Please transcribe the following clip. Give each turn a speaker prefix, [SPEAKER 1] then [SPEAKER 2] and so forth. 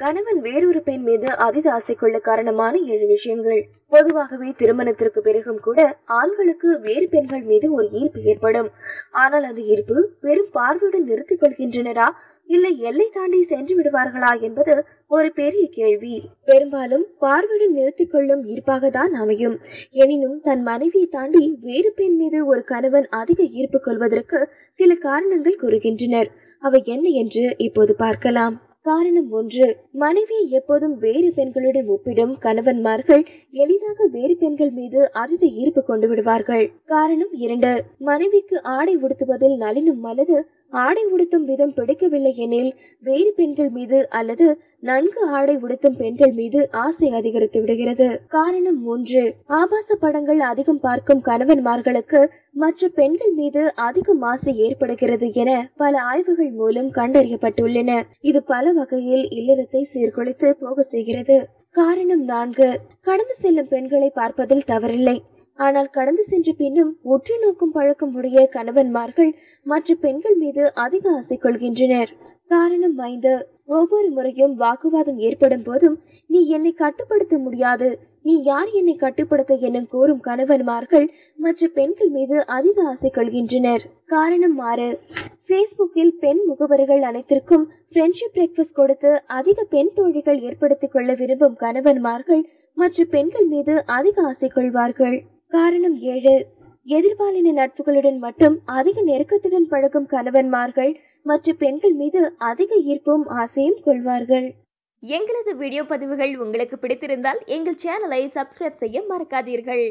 [SPEAKER 1] கணவன் வேறொரு பெண் மீது அதீத ஆசை கொள்ள காரணமான ஏழு விஷயங்கள். பொதுவாகவே திருமணத்திற்கு பிறகும் கூட ஆண்களுக்கு வேறு பெண்கள் மீது ஒரு ஈர்ப்பு ஏற்படும். ஆனால் அந்த ஈர்ப்பு வெறும் பார்வையுடன் நிறுத்திக் கொள்கின்றனரா? இல்லை எல்லை தாண்டி சென்று விடுவார்களா என்பது ஒரு பெரிய கேள்வி. பெரும்பாலும் பார்வையுடன் நிறுத்திக் கொள்ளும் ஈர்ப்பாக தான் அமையும். எனினும் தன் மனைவியை தாண்டி வேறு பெண் மீது ஒரு கணவன் அதிக ஈர்ப்பு கொள்வதற்கு சில காரணங்கள் கூறுகின்றனர். அவை என்ன என்று இப்போது பார்க்கலாம். காரணம் ஒன்று மனைவியை எப்போதும் வேறு பெண்களுடன் ஒப்பிடும் கணவன்மார்கள் எளிதாக வேறு பெண்கள் மீது அதித ஈர்ப்பு கொண்டு விடுவார்கள். காரணம் இரண்டு மனைவிக்கு ஆடை உடுத்துவதில் நளினும் அல்லது ஆடை உடுத்தும் விதம் பிடிக்கவில்லை எனில் வேறு பெண்கள் மீது அல்லது நன்கு ஆடை உடுத்தும் பெண்கள் மீது ஆசை அதிகரித்து விடுகிறது. காரணம் மூன்று. ஆபாச படங்கள் அதிகம் பார்க்கும் கணவன்மார்களுக்கு மற்ற பெண்கள் மீது அதிகம் ஆசை ஏற்படுகிறது என பல ஆய்வுகள் மூலம் கண்டறியப்பட்டுள்ளன. இது பல வகையில் இல்லறத்தை சீர்குலைத்து போக செய்கிறது. காரணம் நான்கு. கடந்து செல்லும் பெண்களை பார்ப்பதில் தவறில்லை. ஆனால் கடந்து சென்ற பின்னும் உற்று நோக்கும் பழக்கம் உடைய கணவன்மார்கள் மற்ற பெண்கள் மீது அதிக ஆசை கொள்கின்றனர். காரணம் வாய்ந்த ஒவ்வொரு முறையும் வாக்குவாதம் ஏற்படும் போதும் நீ என்னை கட்டுப்படுத்த முடியாது. நீ யார் என்னை கட்டுப்படுத்த என கூறும் கணவன்மார்கள் மற்ற பெண்கள் மீது அதிக ஆசை கொள்கின்றனர். காரணம் மாறு பேஸ்புக்கில் பெண் முகவர்கள் அனைத்திற்கும் ஃப்ரெண்ட்ஷிப் பிரேக்ஃபாஸ்ட் கொடுத்து அதிக பெண் தோழிகள் ஏற்படுத்திக் கொள்ள விரும்பும் கணவன்மார்கள் மற்ற பெண்கள் மீது அதிக ஆசை கொள்வார்கள். காரணம் ஏழு. எதிர்பாலின நட்புகளுடன் மட்டும் அதிக நெருக்கத்துடன் பழகும் கணவன்மார்கள் மற்ற பெண்கள் மீது அதிக ஈர்ப்பும் ஆசையும் கொள்வார்கள்.
[SPEAKER 2] எங்களது வீடியோ பதிவுகள் உங்களுக்கு பிடித்திருந்தால் எங்கள் சேனலை சப்ஸ்கிரைப் செய்ய மறக்காதீர்கள்.